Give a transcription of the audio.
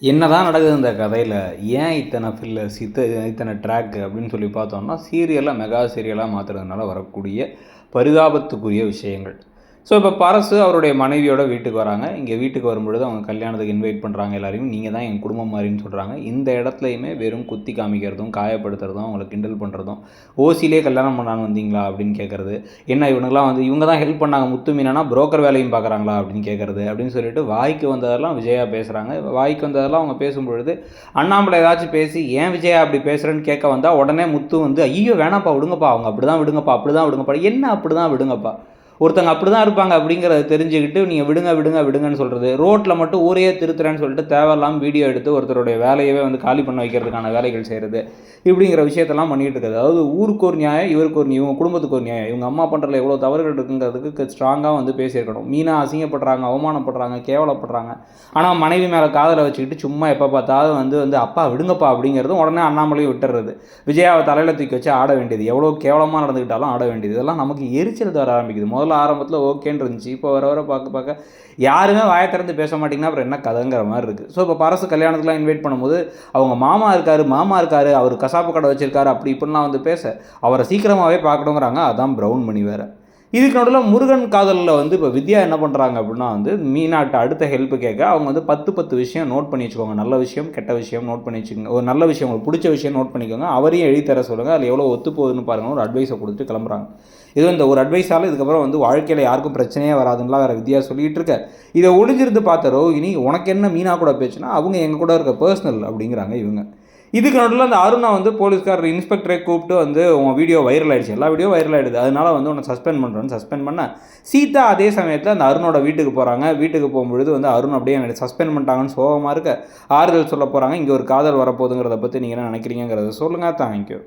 என்னதான் நடக்குது இந்த கதையில்? ஏன் இத்தனை ஃபில்லர்ஸ் இத்த இத்தனை ட்ராக் அப்படின்னு சொல்லி பார்த்தோம்னா சீரியலாக மெகா சீரியலாக மாற்றுறதுனால வரக்கூடிய பரிதாபத்துக்குரிய விஷயங்கள். ஸோ இப்போ பரசு அவருடைய மனைவியோட வீட்டுக்கு வராங்க. இங்கே வீட்டுக்கு வரும்பொழுது அவங்க கல்யாணத்துக்கு இன்வைட் பண்ணுறாங்க எல்லாரையும். நீங்கள் தான் என் குடும்பம் மாதிரின்னு சொல்கிறாங்க இந்த இடத்துலையுமே வெறும் குத்தி காமிக்கிறதும் காயப்படுத்துறதும் அவங்கள கிண்டல் பண்ணுறதும் ஓசிலே கல்யாணம் பண்ணான்னு வந்தீங்களா அப்படின்னு கேட்குறது என்ன இவனுங்களாம் வந்து இவங்க தான் ஹெல்ப் பண்ணாங்க முத்து மீனா புரோக்கர் வேலையும் பார்க்குறாங்களா அப்படின்னு கேட்குறது அப்படின்னு சொல்லிட்டு வாய்க்கு வந்ததெல்லாம் விஜயா பேசுகிறாங்க வாய்க்கு வந்ததெல்லாம் அவங்க பேசும்பொழுது அண்ணாமலை ஏதாச்சும் பேசி ஏன் விஜயா அப்படி பேசுகிறேன்னு கேட்க வந்தால் உடனே முத்து வந்து ஐயோ வேணாப்பா விடுங்கப்பா அவங்க அப்படி தான் விடுங்கப்பா அப்படி தான் விடுங்கப்பா என்ன அப்படி தான் விடுங்கப்பா? ஒருத்தங்க அப்படி தான் இருப்பாங்க அப்படிங்கிறத தெரிஞ்சுக்கிட்டு நீங்கள் விடுங்க விடுங்க விடுங்கன்னு சொல்கிறது ரோட்டில் மட்டும் ஊரையே திருத்துறேன்னு சொல்லிட்டு தேவையில்லாமல் வீடியோ எடுத்து ஒருத்தருடைய வேலையவே வந்து காலி பண்ண வைக்கிறதுக்கான வேலைகள் செய்கிறது இப்படிங்கிற விஷயத்தெல்லாம் பண்ணிகிட்டு இருக்குது. அதாவது ஊருக்கு ஒரு நியாயம் இவருக்கு ஒரு இவங்க குடும்பத்துக்கு ஒரு நியாயம். இவங்க அம்மா பண்ணுறதுல எவ்வளோ தவறுகள் இருக்குங்கிறதுக்கு ஸ்ட்ராங்காக வந்து பேசியிருக்கணும். மீனா அசிங்கப்படுறாங்க அவமானப்படுறாங்க கேவலப்படுறாங்க. ஆனால் மனைவி மேலே காதலை வச்சுக்கிட்டு சும்மா எப்போ பார்த்தாலும் வந்து வந்து அப்பா விடுங்கப்பா அப்படிங்கிறதும் உடனே அண்ணாமலையும் விட்டுறது விஜயாவை தலையில் தூக்கி வச்சு ஆட வேண்டியது. எவ்வளோ கேவலமாக நடந்துக்கிட்டாலும் ஆட வேண்டியது. இதெல்லாம் நமக்கு எரிச்சல் தர ஆரம்பிக்குது. முதல்ல ஆரம்பத்தில் ஓகேன்னு இருந்துச்சு. இப்போ வர வர பார்க்க பார்க்க யாருமே வாயை திறந்து பேச மாட்டிங்கன்னா அப்புறம் என்ன கதைங்கிற மாதிரி இருக்குது ஸோ இப்போ பரசு கல்யாணத்துக்குலாம் இன்வைட் பண்ணும்போது அவங்க மாமா இருக்கார் மாமா இருக்கார் அவர் கசாப்பு கடை வச்சிருக்காரு அப்படி இப்படிலாம் வந்து பேச. அவரை சீக்கிரமாகவே பார்க்கணுங்கிறாங்க. அதான் ப்ரௌன் மணி வேறு. இதுக்கு நடுவில் முருகன் காதலில் வந்து இப்போ வித்யா என்ன பண்ணுறாங்க அப்படின்னா வந்து மீனாட்ட அடுத்த ஹெல்ப் கேட்க அவங்க வந்து பத்து பத்து விஷயம் நோட் பண்ணி வச்சுக்கோங்க. நல்ல விஷயம் கெட்ட விஷயம் நோட் பண்ணி வச்சுக்கோங்க. ஒரு நல்ல விஷயம் உங்களுக்கு பிடிச்ச விஷயம் நோட் பண்ணிக்கோங்க. அவரையும் எழுதி தர சொல்லுங்கள் அதில் எவ்வளோ ஒத்து போகுதுன்னு பாருங்கள் ஒரு அட்வைஸை கொடுத்துட்டு கிளம்புறாங்க. இது இந்த ஒரு அட்வைஸால் இதுக்கப்புறம் வந்து வாழ்க்கையில் யாருக்கும் பிரச்சனையே வராதுன்னா வேறு வித்யா சொல்லிகிட்டு இருக்க இதை ஒளிஞ்சிருந்து பார்த்த ரோஹிணி உனக்கு என்ன மீனா கூட பேச்சுன்னா அவங்க எங்கள் கூட இருக்க பர்சனல் அப்படிங்கிறாங்க இவங்க. இதுக்கு நடுவில் அந்த அருணா வந்து போலீஸ்காரர் இன்ஸ்பெக்டரை கூப்பிட்டு வந்து உன் வீடியோ வைரல் ஆகிடுச்சு எல்லா வீடியோ வைரல் ஆகிடுது அதனால வந்து உன்னை சஸ்பெண்ட் பண்ணுறேன்னு சஸ்பெண்ட் பண்ண. சீதா அதே சமயத்தில் அந்த அருணோட வீட்டுக்கு போகிறாங்க வீட்டுக்கு போகும்பொழுது வந்து அருண் அப்படியே எனக்கு சஸ்பெண்ட் பண்ணிட்டாங்கன்னு சோகமாக இருக்க. ஆறுதல் சொல்ல போகிறாங்க இங்கே ஒரு காதல் வரப்போகுதுங்கிறத பற்றி நீங்கள் என்ன நினைக்கிறீங்கிறத சொல்லுங்கள் தேங்க்யூ